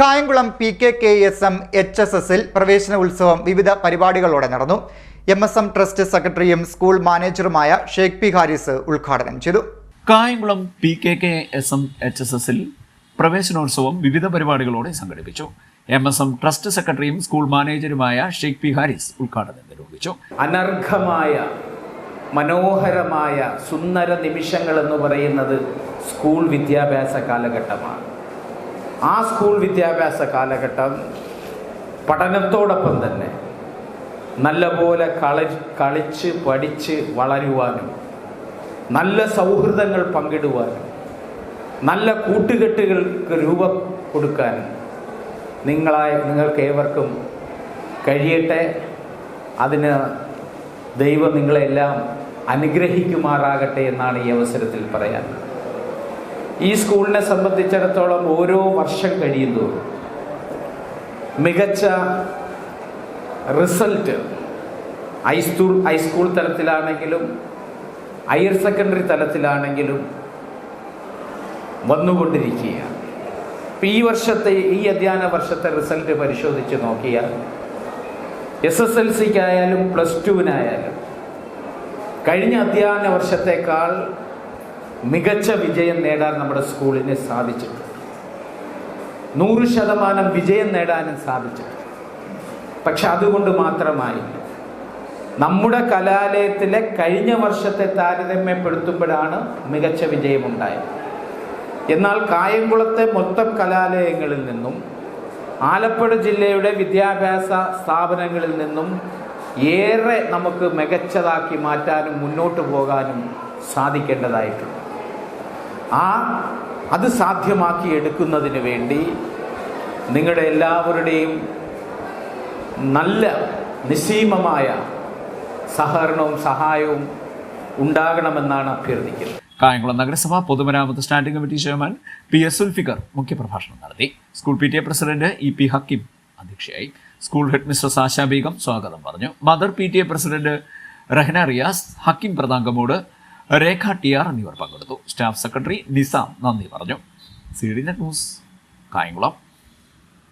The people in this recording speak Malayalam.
Kayamkulam P K K S M H S എസിൽ പ്രവേശന ഉത്സവം വിവിധ പരിപാടികളോടെ നടന്നു. എം എസ് എം ട്രസ്റ്റ് സെക്രട്ടറിയും സ്കൂൾ മാനേജറുമായ ഷേഖ് പി ഹാരിസ് ഉദ്ഘാടനം ചെയ്തു. Kayamkulam P K K S M H S എസിൽ പ്രവേശനോത്സവം വിവിധ പരിപാടികളോടെ സംഘടിപ്പിച്ചു. എം എസ് എം ട്രസ്റ്റ് സെക്രട്ടറിയും സ്കൂൾ മാനേജറുമായ ഷേഖ് പി ഹാരിസ് ഉദ്ഘാടനം നിർവഹിച്ചു. അനർഘമായ മനോഹരമായ സുന്ദര നിമിഷങ്ങൾ എന്ന് പറയുന്നത് സ്കൂൾ വിദ്യാഭ്യാസ കാലഘട്ടമാണ്. ആ സ്കൂൾ വിദ്യാഭ്യാസ കാലഘട്ടം പഠനത്തോടൊപ്പം തന്നെ നല്ലപോലെ കളി കളിച്ച് പഠിച്ച് വളരുവാനും നല്ല സൗഹൃദങ്ങൾ പങ്കിടുവാനും നല്ല കൂട്ടുകെട്ടുകൾക്ക് രൂപം കൊടുക്കാനും നിങ്ങളായി നിങ്ങൾക്ക് ഏവർക്കും കഴിയട്ടെ. അതിന് ദൈവം നിങ്ങളെല്ലാം അനുഗ്രഹിക്കുമാറാകട്ടെ എന്നാണ് ഈ അവസരത്തിൽ പറയാൻ ഈ സ്കൂളിനെ സംബന്ധിച്ചിടത്തോളം ഓരോ വർഷം കഴിയുന്തോറും മികച്ച result high school high school തലത്തിലാണെങ്കിലും higher secondary തലത്തിലാണെങ്കിലും വന്നുകൊണ്ടിരിക്കുകയാണ്. ഇപ്പം ഈ വർഷത്തെ ഈ അധ്യയന വർഷത്തെ റിസൾട്ട് പരിശോധിച്ച് നോക്കിയാൽ എസ് എസ് എൽ സിക്കായാലും പ്ലസ് ടുവിനായാലും കഴിഞ്ഞ അധ്യയന വർഷത്തേക്കാൾ മികച്ച വിജയം നേടാൻ നമ്മുടെ സ്കൂളിന് സാധിച്ചിട്ടുണ്ട്. നൂറ് ശതമാനം വിജയം നേടാനും സാധിച്ചിട്ടുണ്ട്. പക്ഷെ അതുകൊണ്ട് മാത്രമായി നമ്മുടെ കലാലയത്തിലെ കഴിഞ്ഞ വർഷത്തെ താരതമ്യപ്പെടുത്തുമ്പോഴാണ് മികച്ച വിജയമുണ്ടായത്. എന്നാൽ കായംകുളത്തെ മൊത്തം കലാലയങ്ങളിൽ നിന്നും ആലപ്പുഴ ജില്ലയുടെ വിദ്യാഭ്യാസ സ്ഥാപനങ്ങളിൽ നിന്നും ഏറെ നമുക്ക് മികച്ചതാക്കി മാറ്റാനും മുന്നോട്ട് പോകാനും സാധിക്കേണ്ടതായിട്ടുണ്ട്. ആ അത് സാധ്യമാക്കി എടുക്കുന്നതിന് വേണ്ടി നിങ്ങളുടെ എല്ലാവരുടെയും നല്ല നിസ്സീമമായ സഹകരണവും സഹായവും ഉണ്ടാകണമെന്നാണ് അഭ്യർത്ഥിക്കുന്നത്. കായംകുളം നഗരസഭ പൊതുമരാമത്ത് standing committee chairman P S Ulfikar മുഖ്യപ്രഭാഷണം നടത്തി. School P T A president E P Hakkim അധ്യക്ഷയായി. സ്കൂൾ ഹെഡ് മിസ്റ്റർ ബീഗം സ്വാഗതം പറഞ്ഞു. Mother P T A president Rahna Riyas Hakkim പ്രതാങ്കമോട് Rekha T R എന്നിവർ പങ്കെടുത്തു. സ്റ്റാഫ് സെക്രട്ടറി നിസാം നന്ദി പറഞ്ഞു. C D net news Kayamkulam.